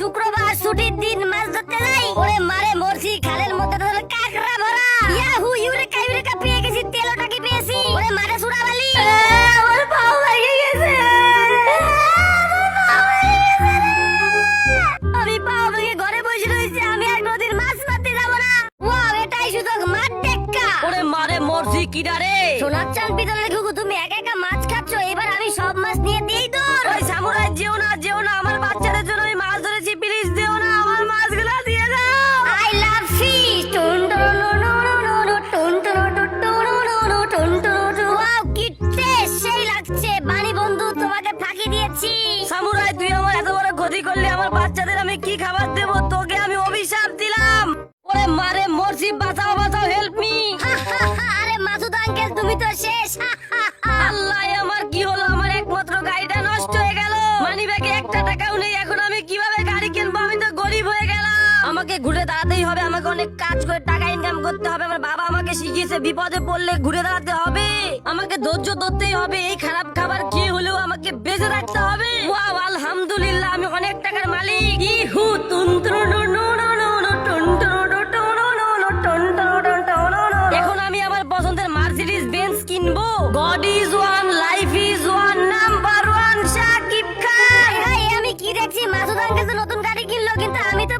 শুক্রবার ছুটির দিন মাছ ধরতে যাই। ওরে মারে মরছি খালের মধ্যে তো কাকড়া ভরা। ইয়াহু ইউরেকা ইউরেকা পেয়ে গেছি তেলটা কি পেয়েছি? ওরে মারে সুরাবালি। আমার পাও ভেঙে গেছে। আমি পাও ভেঙে ঘরে বসে রয়েছি আমি আর কোনদিন মাছ মারতে যাব না। ওয়াও এটাই মার টেক্কা। ওরে মারে মরছি কিডা রে সোনার চাল পিতলের ঘুঘু তুমি একা একা ফাঁকি দিয়েছি। সামুরাই তুই আমার এত বড় ক্ষতি করলি আমার বাচ্চাদের আমি কি খাবার দেব? তোকে আমি অভিশাপ দিলাম। ওরে মারে মরছি বাঁচাও বাঁচাও হেল্প মি আরে মাসুদ আঙ্কেল তুমি তো শেষ। আল্লাহ আমার কি হলো? আমার একমাত্র গাড়িটা নষ্ট হয়ে গেল। মানি ব্যাগে একটা টাকাও নেই। এখন আমি কীভাবে গাড়ি কিনবো? আমি তো গরিব হয়ে গেলাম। আমাকে ঘুরে দাঁড়াতেই হবে। আমাকে অনেক কাজ করে টাকা ইনকাম করতে হবে। আমার বাবা আমাকে শিখিয়েছে বিপদে পড়লে ঘুরে দাঁড়াতে হবে। আমাকে ধৈর্য ধরতেই হবে। এই খারাপ খাবার বেজে রাখতে হবে ওয়াও আলহামদুলিল্লাহ আমি অনেক টাকার মালিক ইহু তুন্ত্র এখন আমি আমার পছন্দের বেঞ্চ কিনবো one life is one number one Shakib আমি কি দেখছি নতুন গাড়ি কিনলো কিন্তু আমি তো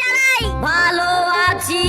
গাড়ি ভালো আছি